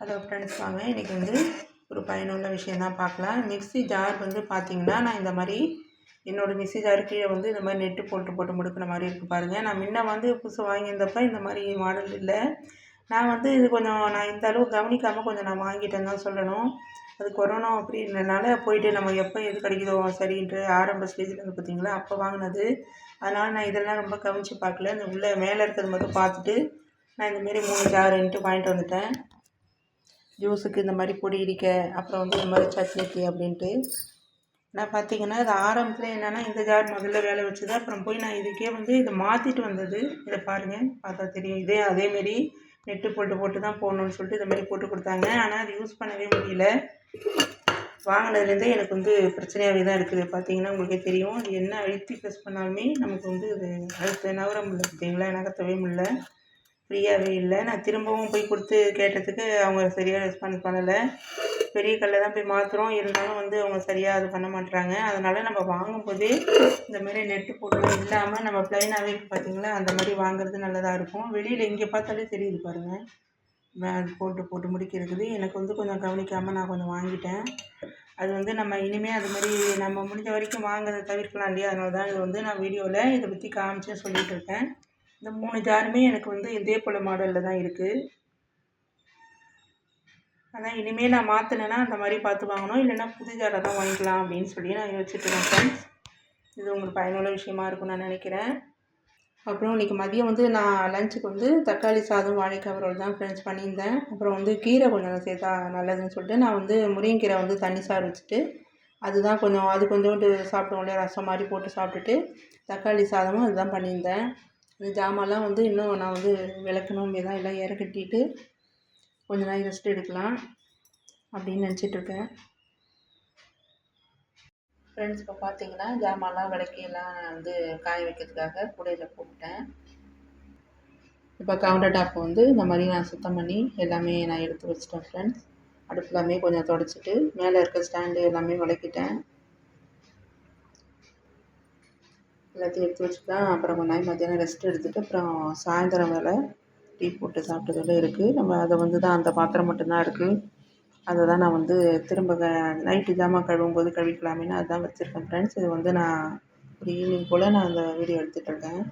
Hello friends வாங்க. இன்றைக்கி வந்து ஒரு பயனுள்ள விஷயம் தான் பார்க்கலாம். மிக்ஸி ஜார் வந்து பார்த்தீங்கன்னா நான் இந்த மாதிரி என்னோடய மிக்சி ஜார் கீழே வந்து இந்த மாதிரி நெட்டு போட்டு போட்டு முடுக்கிற மாதிரி இருக்குது பாருங்கள் நான் முன்ன வந்து புதுசு வாங்கியிருந்தப்ப இந்த மாதிரி மாடல் இல்லை. நான் வந்து இது கொஞ்சம் நான் இந்த அளவு கவனிக்காமல் கொஞ்சம் நான் வாங்கிட்டேன்னு தான் சொல்லணும். அது கொரோனா அப்படின்றனால போயிட்டு நம்ம எப்போ எது கிடைக்குதோ சரின்ட்டு ஆரம்ப ஸ்டேஜில் வந்து பார்த்தீங்களா அப்போ வாங்கினது. அதனால் நான் இதெல்லாம் ரொம்ப கவனித்து பார்க்கல. இந்த உள்ளே மேலே இருக்கிறது மட்டும் பார்த்துட்டு நான் இந்தமாரி மூணு ஜாருன்ட்டு வாங்கிட்டு வந்துட்டேன். ஜூஸுக்கு இந்த மாதிரி பொடி இடிக்க அப்புறம் வந்து இந்த மாதிரி சட்னிக்கு அப்படின்ட்டு. நான் பார்த்தீங்கன்னா இது ஆரம்பத்தில் என்னென்னா இந்த ஜார் முதல்ல வேலை வச்சுது. அப்புறம் போய் நான் இதுக்கே வந்து இதை மாற்றிட்டு வந்தது. இதை பாருங்கள் பார்த்தா தெரியும். இதே அதேமாரி நெட்டு போட்டு போட்டு தான் போடணுன்னு சொல்லிட்டு இந்த மாதிரி போட்டு கொடுத்தாங்க. ஆனால் அது யூஸ் பண்ணவே முடியல. வாங்கினதுலேருந்தே எனக்கு வந்து பிரச்சனையாகவே தான் இருக்குது. பார்த்தீங்கன்னா உங்களுக்கே தெரியும். அது என்ன அழுத்தி ப்ரெஸ் பண்ணாலுமே நமக்கு வந்து அது அழுத்த நகர முடியல பார்த்தீங்களா? நகர்த்தவே முடியல. ஃப்ரீயாகவே இல்லை. நான் திரும்பவும் போய் கொடுத்து கேட்டதுக்கு அவங்க சரியாக ரெஸ்பான்ஸ் பண்ணலை. பெரிய கல்லை தான் போய் மாற்றுறோம் இருந்தாலும் வந்து அவங்க சரியாக அது பண்ண மாட்டுறாங்க அதனால் நம்ம வாங்கும்போதே இந்த மாதிரி நெட்டு போட்டு இல்லாமல் நம்ம ப்ளைனாகவே பார்த்திங்களா அந்த மாதிரி வாங்குறது நல்லதாக இருக்கும். வெளியில் இங்கே பார்த்தாலே தெரியுது பாருங்கள் அது போட்டு போட்டு முடிக்கிறது. எனக்கு வந்து கொஞ்சம் கவனிக்காமல் நான் கொஞ்சம் வாங்கிட்டேன். அது வந்து நம்ம இனிமேல் அது மாதிரி நம்ம முடிஞ்ச வரைக்கும் வாங்குறதை தவிர்க்கலாம் இல்லையா? அதனால தான் இது வந்து நான் வீடியோவில் இதை பற்றி காமிச்சு சொல்லிகிட்டு இருக்கேன். இந்த மூணு ஜாருமே எனக்கு வந்து இதே போல் மாடலில் தான் இருக்குது அதான் இனிமேல் நான் மாற்றினேன்னா அந்த மாதிரி பார்த்து வாங்கணும். இல்லைன்னா புது ஜாரை தான் வாங்கிக்கலாம் அப்படின்னு சொல்லி நான் யோசிச்சுட்டுருக்கேன் ஃப்ரெண்ட்ஸ் இது உங்களுக்கு பயனுள்ள விஷயமா இருக்கும்னு நான் நினைக்கிறேன். அப்புறம் இன்றைக்கி மதியம் வந்து நான் லஞ்சுக்கு வந்து தக்காளி சாதம் வாழைக்காய் ரோல் தான் ஃப்ரெண்ட்ஸ் பண்ணியிருந்தேன். அப்புறம் வந்து கீரை கொஞ்சம் சேர்த்தா நல்லதுன்னு சொல்லிட்டு நான் வந்து முருங்கீரை வந்து தண்ணி சாறு வச்சுட்டு அதுதான் கொஞ்சம் அது கொஞ்சோண்டு சாப்பிடுவோம் இல்லையா ரசம் மாதிரி போட்டு சாப்பிட்டுட்டு தக்காளி சாதமும் அதுதான் பண்ணியிருந்தேன். இந்த ஜாமான்லாம் வந்து இன்னும் நான் வந்து விளக்கணும் தான் எல்லாம் ஏற கட்டிட்டு கொஞ்ச நாள் ரெஸ்ட் எடுக்கலாம் அப்படின்னு நினச்சிட்ருக்கேன். ஃப்ரெண்ட்ஸ் இப்போ பார்த்தீங்கன்னா ஜாமான்லாம் விளக்கியெல்லாம் வந்து காய வைக்கிறதுக்காக கூடையில் போட்டேன் இப்போ கவுண்டர் டாப்பை வந்து இந்த மாதிரி நான் சுத்தம் பண்ணி எல்லாமே நான் எடுத்து வச்சிட்டேன் ஃப்ரெண்ட்ஸ் அடுப்பு எல்லாமே கொஞ்சம் தொடச்சிட்டு மேலே இருக்க ஸ்டாண்டு எல்லாமே விளக்கிட்டேன். எல்லாத்தையும் எடுத்து வச்சுட்டு தான் அப்புறம் கொஞ்ச நாள் மத்தியானம் ரெஸ்ட் எடுத்துகிட்டு அப்புறம் சாயந்தரம் வேலை டீ போட்டு சாப்பிட்டதோட இருக்குது நம்ம அதை வந்து தான் அந்த பாத்திரம் மட்டும்தான் இருக்குது அதை தான் நான் வந்து திரும்ப க நைட்டு ஜாமான் கழுவும் போது கழுவிக்கலாமேன்னு அதுதான் வச்சுருக்கேன் ஃப்ரெண்ட்ஸ் இது வந்து நான் ஒரு ஈவினிங் போல் நான் அந்த வீடியோ எடுத்துகிட்ருக்கேன்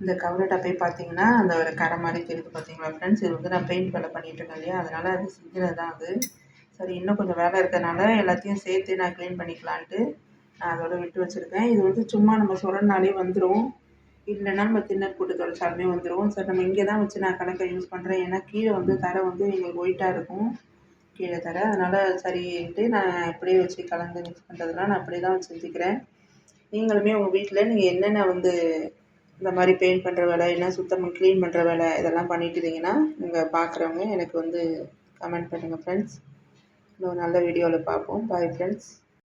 இந்த கவர் டப்பே பார்த்தீங்கன்னா அந்த ஒரு கரை மாதிரி தெரியுது பார்த்தீங்களா ஃப்ரெண்ட்ஸ் இது வந்து நான் பெயிண்ட் வேலை பண்ணிகிட்ருக்கேன் இல்லையா? அதனால் அது செஞ்சது தான் அது. சரி இன்னும் கொஞ்சம் வேலை இருக்கிறதுனால எல்லாத்தையும் சேர்த்து நான் க்ளீன் பண்ணிக்கலான்ட்டு நான் அதோட விட்டு வச்சுருக்கேன். இது வந்து சும்மா நம்ம சொல்கிறனாலே வந்துடும் இல்லைன்னா நம்ம தின்னர் கூட்டு தொலைச்சாலுமே வந்துடும் சார் நம்ம இங்கே தான் வச்சு நான் கணக்கை யூஸ் பண்ணுறேன் ஏன்னா கீழே வந்து தரை வந்து எங்களுக்கு ஒயிட்டாக இருக்கும். கீழே தர. அதனால் சரின்ட்டு நான் அப்படியே வச்சு கலந்து மிக்ஸ் பண்ணுறதுலாம் நான் அப்படியே தான் வச்சுருக்கிறேன் நீங்களுமே உங்கள் வீட்டில் நீங்கள் என்னென்ன வந்து இந்த மாதிரி பெயிண்ட் பண்ணுற வேலை என்ன சுத்தம் க்ளீன் பண்ணுற வேலை இதெல்லாம் பண்ணிட்டு இருந்தீங்கன்னா நீங்கள் பார்க்குறவங்க எனக்கு வந்து கமெண்ட் பண்ணுங்கள் ஃப்ரெண்ட்ஸ் இன்னொரு நல்ல வீடியோவில் பார்ப்போம். Bye friends